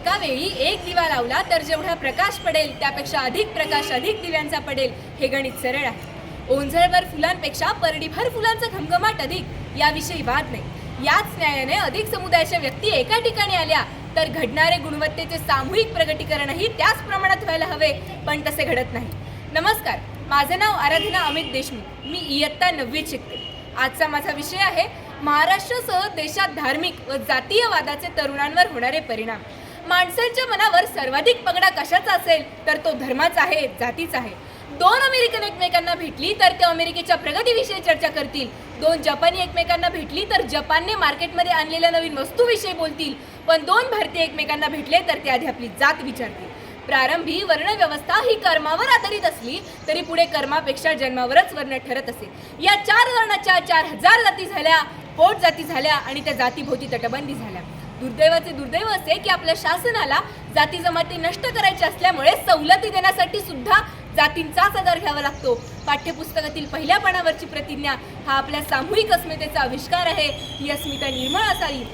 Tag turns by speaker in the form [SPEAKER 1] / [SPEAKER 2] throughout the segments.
[SPEAKER 1] एका वेळी एक दिवा लावला तर जेवढा प्रकाश पडेल त्यापेक्षा अधिक प्रकाश अधिक दिव्यांचा पडेल हे गणित सरळ आहे. ओंझळभर फुलांपेक्षा परडीभर फुलांचा घमघमाट अधिक याविषयी वाद नाही. याच न्यायाने अधिक समुदायाच्या व्यक्ती एका ठिकाणी आल्या तर घडणारे गुणवत्तेचे सामूहिक प्रगटीकरणही त्याच प्रमाणात व्हायला हवे पण तसे घडत नाही. नमस्कार माझं नाव आराधना अमित देशमुख. मी इयत्ता नववीत शिकते. आजचा माझा विषय आहे महाराष्ट्रासह देशात धार्मिक व जातीयवादाचे तरुणांवर होणारे परिणाम. माणसांच्या मनावर सर्वाधिक पगडा कशाचा असेल तर तो धर्माचा आहे जातीचा आहे. दोन अमेरिकन एकमेकांना भेटली तर ते अमेरिकेच्या प्रगतीविषयी चर्चा करतील. दोन जपानी एकमेकांना भेटली तर जपानने मार्केटमध्ये आणलेल्या नवीन वस्तूविषयी बोलतील. पण दोन भारतीय एकमेकांना भेटले तर ते आधी आपली जात विचारतील. प्रारंभी वर्णव्यवस्था ही कर्मावर आधारित असली तरी पुढे कर्मापेक्षा जन्मावरच वर्ण ठरत असे. या चार वर्णाच्या चार हजार जाती झाल्या पोट जाती झाल्या आणि त्या जातीभोवती तटबंदी झाल्या. दुर्दैवाचे दुर्दैव असे की आपल्या शासनाला जाती जमाती नष्ट करायची असल्यामुळे सवलती देण्यासाठी सुद्धा जातींचाच आधार घ्यावा लागतो. पाठ्यपुस्तकातील पहिल्या पानावरची प्रतिज्ञा हा आपल्या सामूहिक अस्मितेचा आविष्कार आहे. ही अस्मिता निर्मळ असावी.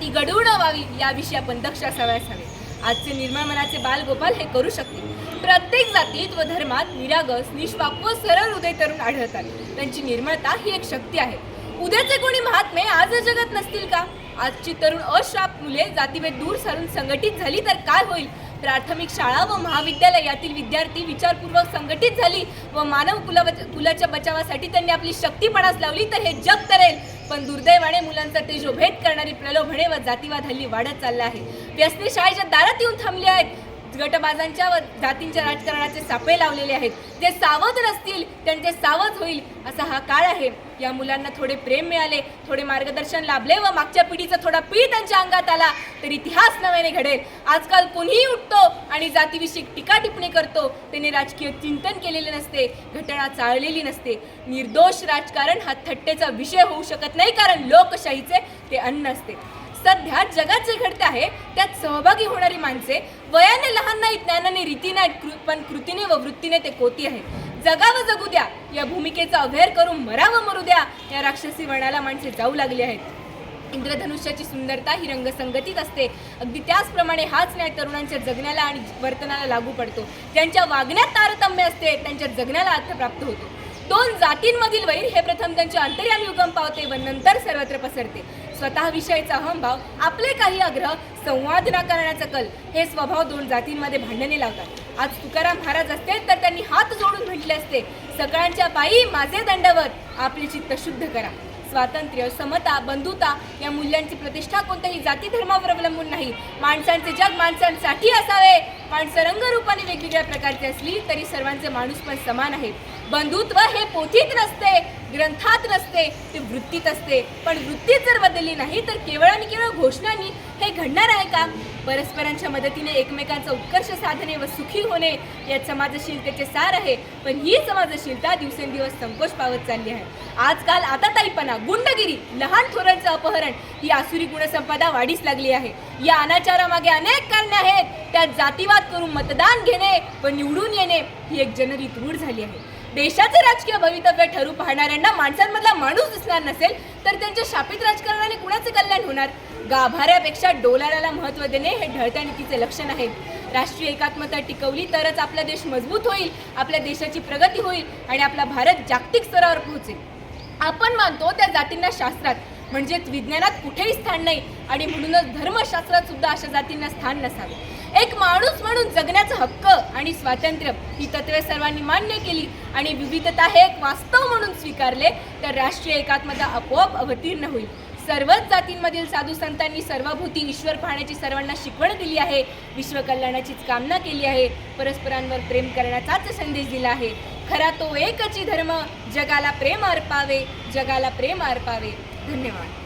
[SPEAKER 1] ती गडूळ व्हावी याविषयी आपण दक्ष असावे हवे. आजचे निर्मळ मनाचे बालगोपाल हे करू शकतील प्रत्येक जातीत व धर्मात निरागस निष्पाप व सरळ हृदय तरुण आढळतात. त्यांची निर्मळता ही एक शक्ती आहे. उद्याचे कोणी महात्मे आज जगत नसतील का? आजची तरुण अश्राप मुले जातीभेद दूर सारून संघटित झाली तर काय होईल? प्राथमिक शाळा व महाविद्यालय यातील विद्यार्थी विचारपूर्वक संघटित झाली व मानव कुला कुलाच्या बचावासाठी त्यांनी आपली शक्ती पणास लावली तर हे जग तरेल. पण दुर्दैवाने मुलांचा तेजोभेद करणारी प्रलोभने व जातीवाद हल्ली वाढत चालला आहे. व्यसने शाळेच्या दारात येऊन थांबले आहेत. गटबाजांच्या व जातींच्या राजकारणाचे सापळे लावलेले आहेत. जे सावध नसतील त्यांचे सावध होईल असा हा काळ आहे. या मुलांना थोडे प्रेम मिळाले थोडे मार्गदर्शन लाभले व मागच्या पिढीचा थोडा पी त्यांच्या अंगात आला तर इतिहास नव्याने घडेल. आजकाल कोणीही उठतो आणि जातीविषयी टीका टिप्पणी करतो. त्याने राजकीय चिंतन केलेले नसते घटना चाळलेली नसते. निर्दोष राजकारण हा थट्टेचा विषय होऊ शकत नाही कारण लोकशाहीचे ते अन्न असते. सध्या जगात जे घडते आहे त्यात सहभागी होणारी माणसे वयाने लहान नाही ज्ञानाने रीती नाहीत कृ- पण कृतीने व वृत्तीने ते कोती आहे जगावं जगू द्या या भूमिकेचा अभेर करून मरावं मरू द्या या राक्षसी वर्णाला माणसे जाऊ लागली आहेत. इंद्रधनुष्याची सुंदरता ही रंगसंगतीत असते. अगदी त्याचप्रमाणे हाच न्याय तरुणांच्या जगण्याला आणि वर्तनाला लागू पडतो. ज्यांच्या वागण्यात तारतम्य असते त्यांच्या जगण्याला अर्थ प्राप्त होतो. दोन जातींमधील वैर हे प्रथम त्यांच्या अंतर्यामी उगम पावते व नंतर सर्वत्र पसरते. स्वतःविषयीचा अहंभाव आपले काही आग्रह संवाद न करण्याचा कल हे स्वभाव दोन जातींमध्ये भांडणे लावतात. आज तुकाराम महाराज असते तर त्यांनी हात जोडून म्हटले असते सगळ्यांच्या पायी माझे दंडवत आपले चित्त शुद्ध करा. स्वातंत्र्य समता बंधुता या मूल्यांची प्रतिष्ठा कोणत्याही जाती धर्मावर अवलंबून नाही. माणसांचे जग माणसांसाठी असावे. माणसं रंगरूपाने वेगवेगळ्या प्रकारची असली तरी सर्वांचे माणूस पण समान आहे बंधुत्व हे पोथीत नसते ग्रंथात नसते ते वृत्तीत असते. पण वृत्तीत जर बदलली नाही तर केवळ आणि केवळ घोषणांनी हे घडणार आहे का? परस्परांच्या मदतीने एकमेकांचा उत्कर्ष साधणे व सुखी होणे यात समाजशीलतेचे सार आहे. पण ही समाजशीलता दिवसेंदिवस संकोच पावत चालली आहे. आजकाल आता ताईपणा गुंडगिरी लहान थोरांचं अपहरण ही आसुरी गुणसंपदा वाढीस लागली आहे. या अनाचारामागे अनेक कारणे आहेत. त्यात जातीवाद करून मतदान घेणे व निवडून येणे ही एक जनरित रूढ झाली आहे. देशाचे राजकीय भवितव्य ठरू पाहणाऱ्यांना माणसांमधला माणूस दिसणार नसेल तर त्यांच्या शापित राजकारणाने कुणाचे कल्याण होणार? गाभाऱ्यापेक्षा डोलाराला महत्त्व देणे हे ढळत्या नीतीचे लक्षण आहे. राष्ट्रीय एकात्मता टिकवली तरच आपला देश मजबूत होईल आपल्या देशाची प्रगती होईल आणि आपला भारत जागतिक स्तरावर पोहोचेल. आपण मानतो त्या जातींना शास्त्रात म्हणजेच विज्ञानात कुठेही स्थान नाही आणि म्हणूनच धर्मशास्त्रात सुद्धा अशा जातींना स्थान नसावे. एक माणूस म्हणून जगण्याचा हक्क आणि स्वातंत्र्य ही तत्वे सर्वांनी मान्य केली आणि विविधता हे एक वास्तव म्हणून स्वीकारले तर राष्ट्रीय एकात्मता आपोआप अवतीर्ण होईल. सर्वच जातींमधील साधू संतांनी सर्वभूती ईश्वर पाहण्याची सर्वांना शिकवण दिली आहे विश्वकल्याणाचीच कामना केली आहे परस्परांवर प्रेम करण्याचाच संदेश दिला आहे. खरा तो एकची धर्म जगाला प्रेम अर्पावे जगाला प्रेम अर्पावे. धन्यवाद.